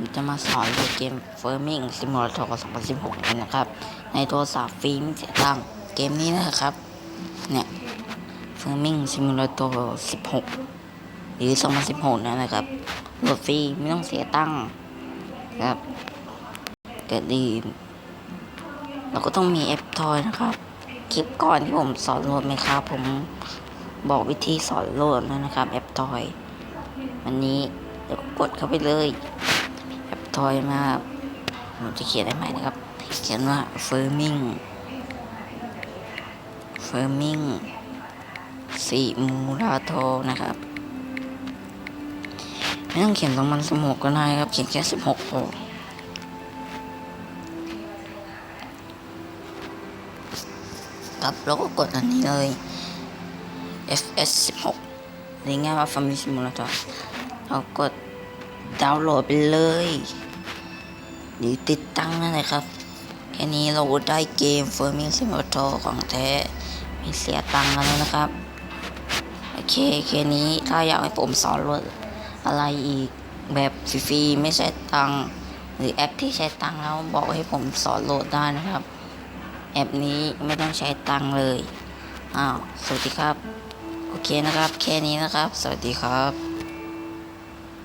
ผมจะมาสอนเกม Farming Simulator 2016 กันนะครับ ในโทรศัพท์ฟรีไม่เสียตังค์เกมนี้นะครับ เนี่ย Farming Simulator 16 หรือ 2016นั่นนะครับโหลดฟรีไม่ต้องเสียตังค์ครับเกิดดีเราก็ต้องมีแอปทอยนะครับ คลิปก่อนที่ผมสอนโหลดไหมครับผมบอกวิธีสอนโหลดแล้วนะครับ แอปทอย วันนี้เดี๋ยวกดเข้าไปเลย ทอยมาผมจะเขียนได้ไหมนะครับ เขียนว่า firming firming สีมูราโทนะครับ ไม่ต้องเขียนตรงมันสมกก็ได้ครับ เขียนแค่สิบหกพอครับแล้วก็กดอันนี้เลย FS 16หรือง่ายว่า Family Simulator เรากดดาวน์โหลดไปเลย หรือติดตั้งนั่นเลยครับ แค่นี้เราได้เกม Farming Simulator ของแท้ ไม่เสียตังค์แล้วนะครับ โอเคแค่นี้ถ้าอยากให้ผมสอนโหลดอะไรอีกแบบฟรีๆไม่ใช้ตังค์หรือแอปที่ใช้ตังค์แล้วบอกให้ผมสอนโหลดได้นะครับ แอปนี้ไม่ต้องใช้ตังค์เลยอ้าวสวัสดีครับ โอเคนะครับ แค่นี้นะครับ สวัสดีครับ